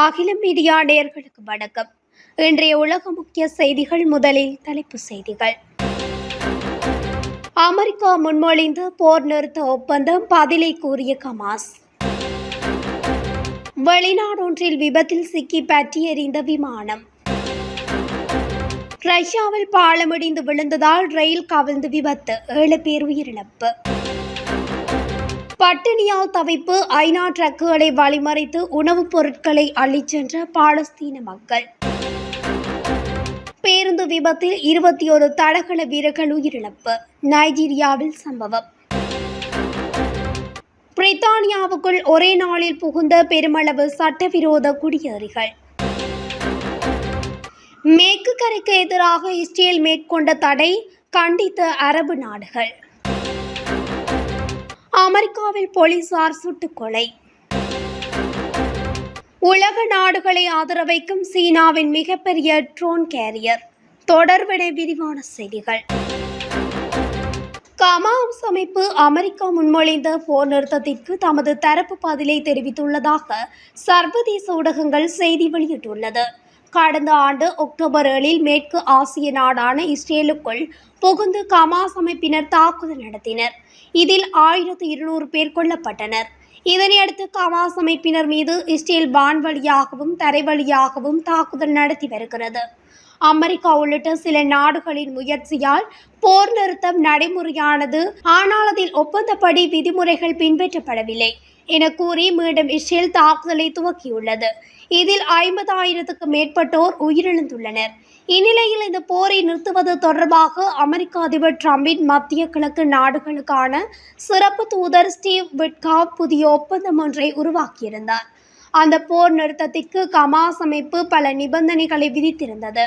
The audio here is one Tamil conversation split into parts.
அகிலம் மீடியா நேர்களுக்கு வணக்கம். இன்றைய உலக முக்கிய செய்திகள் முதலில் தலைப்பு செய்திகள். அமெரிக்கா முன்மொழிந்த போர் நிறுத்த ஒப்பந்தம் பதிலை கூறிய கமாஸ் வெளிநாடொன்றில் விபத்தில் சிக்கி பற்றி எறிந்த விமானம். ரஷ்யாவில் பாலமிடிந்து விழுந்ததால் ரயில் கவிழ்ந்து விபத்து. ஏழு பேர் உயிரிழப்பு. பட்டினியால் தவிப்பு ஐநா ட்ரக்குகளை வழிமறைத்து உணவுப் பொருட்களை அள்ளிச் சென்ற பாலஸ்தீன மக்கள். பேருந்து விபத்தில் இருபத்தி ஒரு தடகள வீரர்கள் உயிரிழப்பு. நைஜீரியாவில் சம்பவம். பிரித்தானியாவுக்குள் ஒரே நாளில் புகுந்த பெருமளவு சட்டவிரோத குடியேறிகள். மேற்கு கரைக்கு எதிராக இஸ்ரேல் மேற்கொண்ட தடை கண்டித்த அரபு நாடுகள். அமெரிக்காவில் போலீசார் சுட்டுக்கொலை. உலக நாடுகளை ஆதரவைக்கும் சீனாவின் மிகப்பெரிய ட்ரோன் கேரியர். தொடர்புடைய விரிவான செய்திகள். கமாஸ் அமைப்பு அமெரிக்கா முன்மொழிந்த போர் நிறுத்தத்திற்கு தமது தரப்பு பதிலை தெரிவித்துள்ளதாக சர்வதேச ஊடகங்கள் செய்தி வெளியிட்டுள்ளது. கடந்த ஆண்டு அக்டோபர் ஏழில் மேற்கு ஆசிய நாடான இஸ்ரேலுக்குள் புகுந்து கமாஸ் அமைப்பினர் தாக்குதல் நடத்தினர். இதில் ஆயிரத்து இருநூறு பேர் கொல்லப்பட்டனர். இதனையடுத்து கமாஸ் அமைப்பினர் மீது இஸ்ரேல் வான் வழியாகவும் தரை வழியாகவும் தாக்குதல் நடத்தி வருகிறது. அமெரிக்கா உள்ளிட்ட சில நாடுகளின் முயற்சியால் போர் நிறுத்தம் நடைமுறையானது. ஆனால் அதில் ஒப்பந்தப்படி விதிமுறைகள் பின்பற்றப்படவில்லை என கூறி மீண்டும் இஸ்ரேல் தாக்குதலை துவக்கியுள்ளது. இதில் ஐம்பதாயிரத்துக்கு மேற்பட்டோர் உயிரிழந்துள்ளனர். இந்நிலையில் இந்த போரை நிறுத்துவது தொடர்பாக அமெரிக்க அதிபர் டிரம்பின் மத்திய கிழக்கு நாடுகளுக்கான சிறப்பு தூதர் ஸ்டீவ் விட்காவ் புதிய ஒப்பந்தம் ஒன்றை உருவாக்கியிருந்தார். அந்த போர் நிறுத்தத்திற்கு கமாஸ் அமைப்பு பல நிபந்தனைகளை விதித்திருந்தது.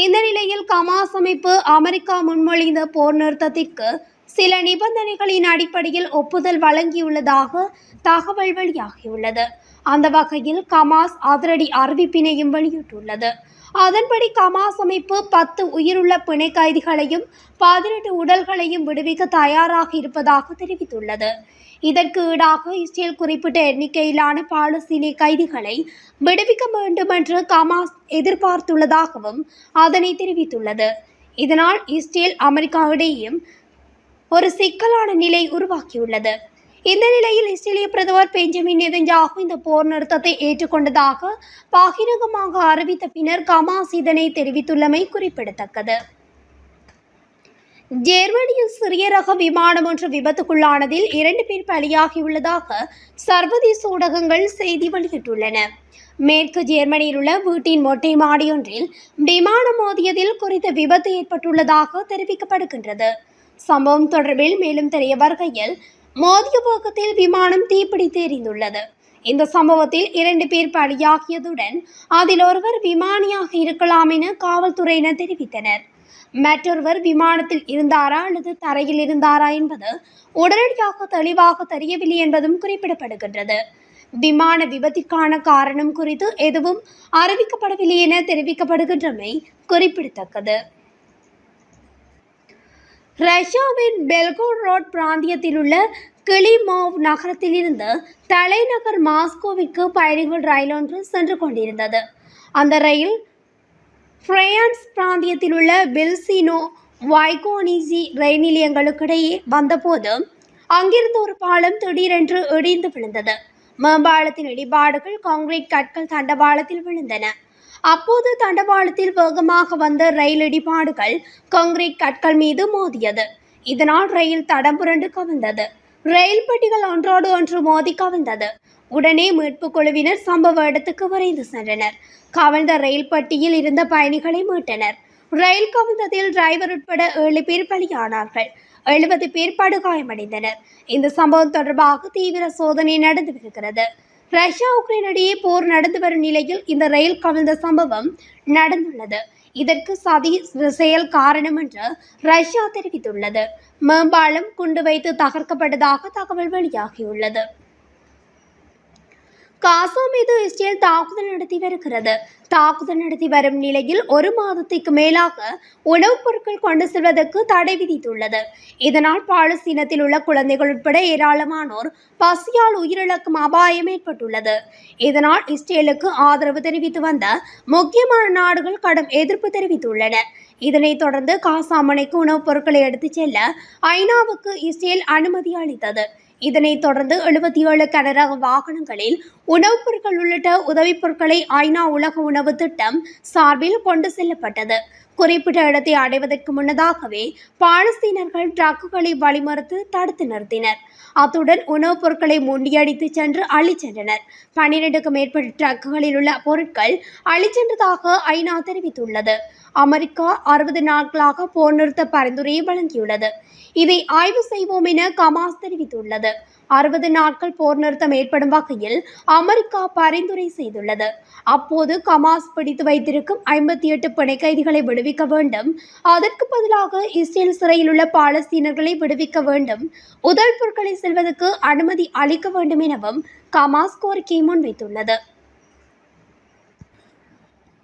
இந்த நிலையில் கமாஸ் அமைப்பு அமெரிக்கா முன்மொழிந்த போர் நிறுத்தத்திற்கு சில நிபந்தனைகளின் அடிப்படையில் ஒப்புதல் வழங்கியுள்ளதாக தகவல் வெளியாகியுள்ளது. அந்த வகையில் கமாஸ் அதிரடி அறிவிப்பினையும் வெளியிட்டுள்ளது. அதன்படி கமாஸ் அமைப்பு பத்து உயிருள்ள பிணை கைதிகளையும் பதினெட்டு உடல்களையும் விடுவிக்க தயாராக இருப்பதாக தெரிவித்துள்ளது. இதற்கு ஈடாக இஸ்ரேல் குறிப்பிட்ட எண்ணிக்கையிலான பாலஸ்தீனிய கைதிகளை விடுவிக்க வேண்டும் என்று கமாஸ் எதிர்பார்த்துள்ளதாகவும் அதனை தெரிவித்துள்ளது. இதனால் இஸ்ரேல் அமெரிக்காவிடையும் ஒரு சிக்கலான நிலை உருவாக்கியுள்ளது. இந்த நிலையில் இஸ்ரேலிய பிரதமர் பெஞ்சமின் நெதன்யாகு இந்த போர் நிறுத்தத்தை ஏற்றுக்கொண்டதாக பகிரங்கமாக அறிவித்த பின்னர் கமாஸ் இதனை தெரிவித்துள்ளமை குறிப்பிடத்தக்கது. ஜெர்மனியில் சிறிய ரக விமானம் ஒன்று விபத்துக்குள்ளானதில் இரண்டு பேர் பலியாகியுள்ளதாக சர்வதேச ஊடகங்கள் செய்தி வெளியிட்டுள்ளன. மேற்கு ஜெர்மனியில் உள்ள வீட்டின் மொட்டை மாடியொன்றில் விமானம் மோதியதில் குறித்த விபத்து ஏற்பட்டுள்ளதாக தெரிவிக்கப்படுகின்றது. சம்பவம் தொடர்பில் மேலும் தெரிய வருகையில் மோதிய போக்கத்தில் விமானம் தீப்பிடித்து எரிந்துள்ளது. இந்த சம்பவத்தில் இரண்டு பேர் பலியாகியதுடன் அதில் ஒருவர் விமானியாக இருக்கலாம் என காவல்துறையினர் தெரிவித்தனர். மற்றொருவர் விமானத்தில் இருந்தாரா அல்லது தரையில் இருந்தாரா என்பது உடனடியாக தெளிவாக தெரியவில்லை என்பதும் குறிப்பிடப்படுகின்றது. விமான விபத்திற்கான காரணம் குறித்து எதுவும் அறிவிக்கப்படவில்லை என தெரிவிக்கப்படுகின்றமை குறிப்பிடத்தக்கது. ரஷ்யாவின் பெல்கோட் ரோட் பிராந்தியத்தில் உள்ள கிளிமோவ் நகரத்திலிருந்து தலைநகர் மாஸ்கோவிற்கு பயணிகள் ரயில் ஒன்று சென்று கொண்டிருந்தது. அந்த ரயில் பிரான்ஸ் பிராந்தியத்தில் உள்ள பெல்சினோ வைகோனிசி ரயில் நிலையங்களுக்கிடையே வந்தபோது அங்கிருந்த ஒரு பாலம் திடீரென்று இடிந்து விழுந்தது. மேம்பாலத்தின் இடிபாடுகள் கான்கிரீட் கற்கள் தண்டவாளத்தில் விழுந்தன. அப்போது தண்டவாளத்தில் வேகமாக வந்த ரயில் இடிபாடுகள் கான்கிரீட் கற்கள் மீது மோதியது. இதனால் ரயில் தடம் புரண்டு கவிழ்ந்தது. ரயில் பெட்டிகள் ஒன்றோடு ஒன்று மோதி கவிழ்ந்தது. உடனே மீட்பு குழுவினர் சம்பவ இடத்துக்கு விரைந்து சென்றனர். கவிழ்ந்த ரயில் பட்டியில் இருந்த பயணிகளை மீட்டனர். ரயில் கவிழ்ந்ததில் டிரைவர் உட்பட ஏழு பேர் பலியானார்கள். எழுபது பேர் படுகாயமடைந்தனர். இந்த சம்பவம் தொடர்பாக தீவிர சோதனை நடந்து வருகிறது. ரஷ்யா உக்ரைன் இடையே போர் நடந்து வரும் நிலையில் இந்த ரயில் கவிழ்ந்த சம்பவம் நடந்துள்ளது. இதற்கு சதி செயல் காரணம் என்று ரஷ்யா தெரிவித்துள்ளது. மேம்பாலம் குண்டு வைத்து தகர்க்கப்பட்டதாக தகவல் வெளியாகியுள்ளது. காசா மீது இஸ்ரேல் தாக்குதல் நடத்தி வருகிறது. தாக்குதல் நடத்தி வரும் நிலையில் ஒரு மாதத்திற்கு மேலாக உணவுப் பொருட்கள் கொண்டு செல்வதற்கு தடை விதித்துள்ளது. இதனால் பாலஸ்தீனத்தில் உள்ள குழந்தைகள் உட்பட ஏராளமானோர் பசியால் உயிரிழக்கும் அபாயம் ஏற்பட்டுள்ளது. இதனால் இஸ்ரேலுக்கு ஆதரவு தெரிவித்து வந்த முக்கியமான நாடுகள் கடும் எதிர்ப்பு தெரிவித்துள்ளன. இதனைத் தொடர்ந்து காசாமனைக்கு உணவுப் பொருட்களை எடுத்துச் செல்ல ஐநாவுக்கு இஸ்ரேல் அனுமதி அளித்தது. இதனைத் தொடர்ந்து எழுபத்தி ஏழு கனரக வாகனங்களில் உணவுப் பொருட்கள் உள்ளிட்ட உதவிப் பொருட்களை ஐநா உலக உணவு திட்டம் சார்பில் கொண்டு செல்லப்பட்டது. குறிப்பிட்ட இடத்தை அடைவதற்கு முன்னதாகவே பாலஸ்தீனர்கள் ட்ரக்குகளை வழிமறுத்து தடுத்து நிறுத்தினர். அத்துடன் உணவுப் பொருட்களை முண்டியடித்து சென்று அழிச்சென்றனர் பன்னிரண்டுக்கும் மேற்பட்ட டிரக்குகளில் உள்ள பொருட்கள் அழிச்சென்றதாக ஐநா தெரிவித்துள்ளது. அமெரிக்கா அறுபது நாட்களாக போர் நிறுத்த பரிந்துரையை வழங்கியுள்ளது. இதை ஆய்வு செய்வோம் என கமாஸ் தெரிவித்துள்ளது. அறுபது நாட்கள் போர் நிறுத்தம் ஏற்படும் வகையில் அமெரிக்கா பரிந்துரை செய்துள்ளது. அப்போது கமாஸ் பிடித்து வைத்திருக்கும் ஐம்பத்தி எட்டு பிணை கைதிகளை விடுவிக்க வேண்டும். அதற்கு பதிலாக இஸ்ரேல் சிறையில் உள்ள பாலஸ்தீனர்களை விடுவிக்க வேண்டும். உதவி பொருட்களை செல்வதற்கு அனுமதி அளிக்க வேண்டும் எனவும் கமாஸ் கோரிக்கை முன்வைத்துள்ளது.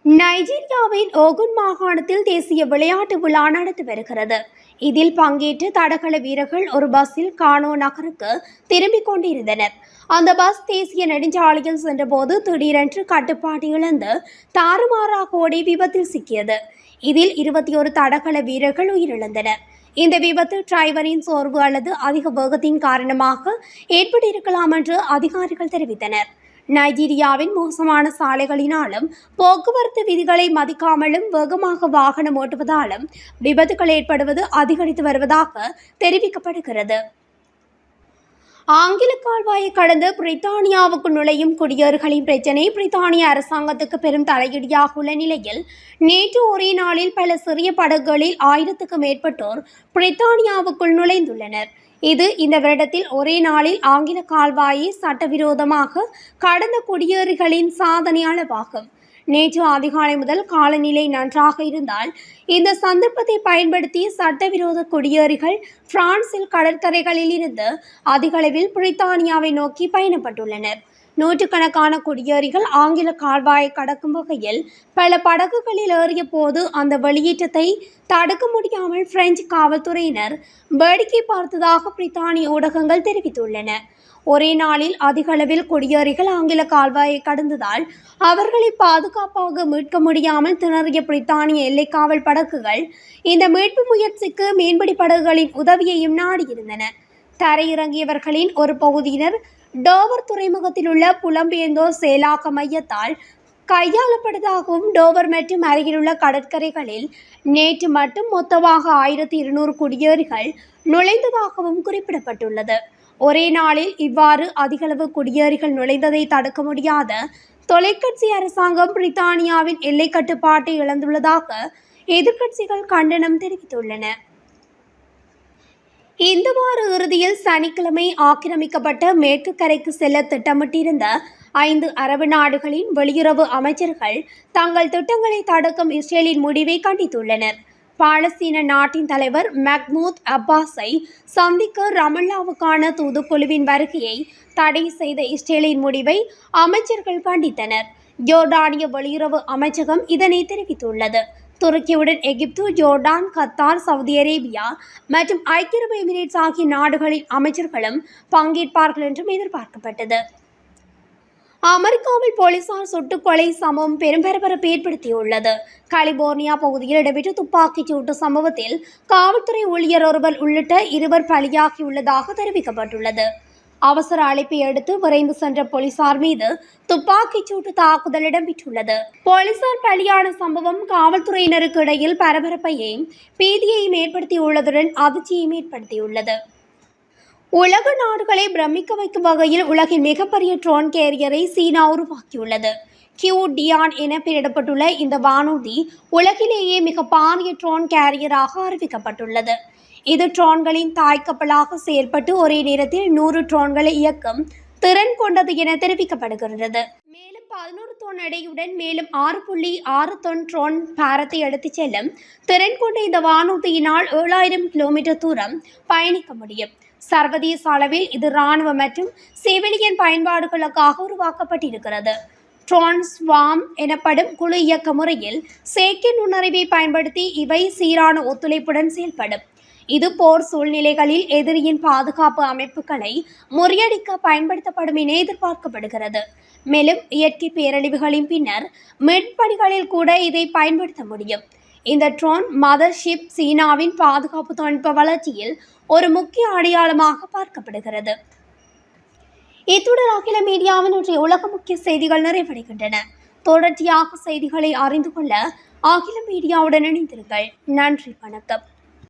நைஜீரியாவின் ஓகுன் மாகாணத்தில் தேசிய விளையாட்டு விழா நடத்தி வருகிறது. இதில் பங்கேற்று தடகள வீரர்கள் ஒரு பஸ்ஸில் கானோ நகருக்கு திரும்பிக் கொண்டிருந்தனர். அந்த பஸ் தேசிய நெடுஞ்சாலையில் சென்றபோது திடீரென்று கட்டுப்பாடு இழந்து தாறுமாறாக ஓடி விபத்தில் சிக்கியது. இதில் இருபத்தி ஒரு தடகள வீரர்கள் உயிரிழந்தனர். இந்த விபத்து டிரைவரின் சோர்வு அல்லது அதிக வேகத்தின் காரணமாக ஏற்பட்டிருக்கலாம் என்று அதிகாரிகள் தெரிவித்தனர். நைஜீரியாவின் மோசமான சாலைகளினாலும் போக்குவரத்து விதிகளை மதிக்காமலும் வேகமாக வாகனம் ஓட்டுவதாலும் விபத்துகள் ஏற்படுவது அதிகரித்து வருவதாக தெரிவிக்கப்படுகிறது. ஆங்கில கால்வாயை கடந்து பிரித்தானியாவுக்கு நுழையும் குடியேறுகளின் பிரச்சினை பிரித்தானிய அரசாங்கத்துக்கு பெரும் தலையீடியாக உள்ள நிலையில் நேற்று ஒரே நாளில் பல சிறிய படகுகளில் ஆயிரத்துக்கும் மேற்பட்டோர் பிரித்தானியாவுக்குள் நுழைந்துள்ளனர். இது இந்த வருடத்தில் ஒரே நாளில் ஆங்கில கால்வாயை சட்டவிரோதமாக கடந்த குடியேறிகளின் சாதனை அளவாகும். நேற்று அதிகாலை முதல் காலநிலை நன்றாக இருந்தால் இந்த சந்தர்ப்பத்தை பயன்படுத்தி சட்டவிரோத குடியேறிகள் பிரான்சில் கடற்கரைகளில் இருந்து அதிகளவில் பிரித்தானியாவை நோக்கி பயணப்பட்டுள்ளனர். நூற்றுக்கணக்கான குடியேறிகள் ஆங்கில கால்வாயை கடக்கும் வகையில் பல படகுகளில் ஏறிய போது அந்த வெளியேற்றத்தை தடுக்க முடியாமல் பிரெஞ்சு காவல்துறையினர் வேடிக்கை பார்த்ததாக பிரித்தானிய ஊடகங்கள் தெரிவித்துள்ளன. ஒரே நாளில் அதிக அளவில் குடியேறிகள் ஆங்கில கால்வாயை கடந்ததால் அவர்களை பாதுகாப்பாக மீட்க முடியாமல் திணறிய பிரித்தானிய எல்லை காவல் படகுகள் இந்த மீட்பு முயற்சிக்கு மீன்பிடி படகுகளின் உதவியையும் நாடியிருந்தன. தரையிறங்கியவர்களின் ஒரு பகுதியினர் டோவர் துறைமுகத்தில் உள்ள புலம்பெயர்ந்தோர் செயலாக்க மையத்தால் கையாளப்பட்டதாகவும் டோவர் மற்றும் அருகிலுள்ள கடற்கரைகளில் நேற்று மட்டும் மொத்தமாக ஆயிரத்தி இருநூறு குடியேறிகள் நுழைந்ததாகவும் குறிப்பிடப்பட்டுள்ளது. ஒரே நாளில் இவ்வாறு அதிகளவு குடியேறிகள் நுழைந்ததை தடுக்க முடியாத தொலைக்கட்சி அரசாங்கம் பிரித்தானியாவின் எல்லை கட்டுப்பாட்டை இழந்துள்ளதாக எதிர்க்கட்சிகள் கண்டனம் தெரிவித்துள்ளன. இந்த வார இறுதியில் சனிக்கிழமை ஆக்கிரமிக்கப்பட்ட மேற்கு கரைக்கு செல்ல திட்டமிட்டிருந்த ஐந்து அரபு நாடுகளின் வெளியுறவு அமைச்சர்கள் தங்கள் திட்டங்களை தடுக்கும் இஸ்ரேலின் முடிவை கண்டித்துள்ளனர். பாலஸ்தீன நாட்டின் தலைவர் மக்மூத் அப்பாஸை சந்திக்க ரமல்லாவுக்கான தூதுக்குழுவின் வருகையை தடை செய்த இஸ்ரேலின் முடிவை அமைச்சர்கள் கண்டித்தனர். ஜோர்டானிய வெளியுறவு அமைச்சகம் இதனை தெரிவித்துள்ளது. துருக்கியுடன் Egypt Jordan Qatar Saudi Arabia மற்றும் ஐக்கிய அரபு எமிரேட்ஸ் ஆகிய நாடுகளின் அமைச்சர்களும் பங்கேற்பார்கள் என்றும் எதிர்பார்க்கப்பட்டது. அமெரிக்காவில் போலீசார் சுட்டுக்கொலை சம்பவம் பெரும் பரபரப்பு ஏற்படுத்தியுள்ளது. கலிபோர்னியா பகுதியில் இடம்பெற்ற துப்பாக்கிச் சூட்டு சம்பவத்தில் காவல்துறை ஊழியர் ஒருவர் உள்ளிட்ட இருவர் பலியாகியுள்ளதாக தெரிவிக்கப்பட்டுள்ளது. அவசர அழைப்பை அடுத்து விரைந்து சென்ற போலீசார் மீது துப்பாக்கிச் சூட்டு தாக்குதல் இடம்பெற்றுள்ளது. போலீசார் பலியான சம்பவம் காவல்துறையினருக்கு இடையில் பரபரப்பையும் பீதியையும் ஏற்படுத்தியுள்ளதுடன் அதிர்ச்சியையும் ஏற்படுத்தியுள்ளது உலக நாடுகளை பிரமிக்க வைக்கும் வகையில் உலகின் மிகப்பெரிய ட்ரோன் கேரியரை சீனா உருவாக்கியுள்ளது. கியூ டியான் என பெயரிடப்பட்டுள்ள இந்த வானூர்தி உலகிலேயே மிக பாரிய ட்ரோன் கேரியராக அறிவிக்கப்பட்டுள்ளது. இது ட்ரோன்களின் தாய்க்கப்பலாக செயல்பட்டு ஒரே நேரத்தில் நூறு ட்ரோன்களை இயக்கும் திறன் கொண்டது என தெரிவிக்கப்படுகிறது மேலும் பதினோரு தொன் எடையுடன் மேலும் ஆறு புள்ளி ஆறு தொன் ட்ரோன் பாரத்தை எடுத்துச் செல்லும் திறன் கொண்ட இந்த வானூர்தியினால் ஏழாயிரம் கிலோமீட்டர் தூரம் பயணிக்க முடியும். சர்வதேச அளவில் இது இராணுவ மற்றும் சிவிலியன் பயன்பாடுகளுக்காக உருவாக்கப்பட்டிருக்கிறது. ட்ரான்ஸ்வாம் எனப்படும் குழு இயக்க முறையில் செயற்கை நுண்ணறிவை பயன்படுத்தி இவை சீரான ஒத்துழைப்புடன் செயல்படும். இது போர் சூழ்நிலைகளில் எதிரியின் பாதுகாப்பு அமைப்புகளை முறியடிக்க பயன்படுத்தப்படும் என எதிர்பார்க்கப்படுகிறது. மேலும் இயற்கை பேரழிவுகளின் பின்னர் மென்பணிகளில் கூட இதை பயன்படுத்த முடியும். இந்த ட்ரோன் மதர்ஷிப் சீனாவின் பாதுகாப்பு தொழில்நுட்ப வளர்ச்சியில் ஒரு முக்கிய அடையாளமாக பார்க்கப்படுகிறது. இத்துடன் அகில மீடியாவின் இன்றைய உலக முக்கிய செய்திகள் நிறைவடைகின்றன. தொடர்ச்சியாக செய்திகளை அறிந்து கொள்ள அகில மீடியாவுடன் இணைந்திருங்கள். நன்றி வணக்கம்.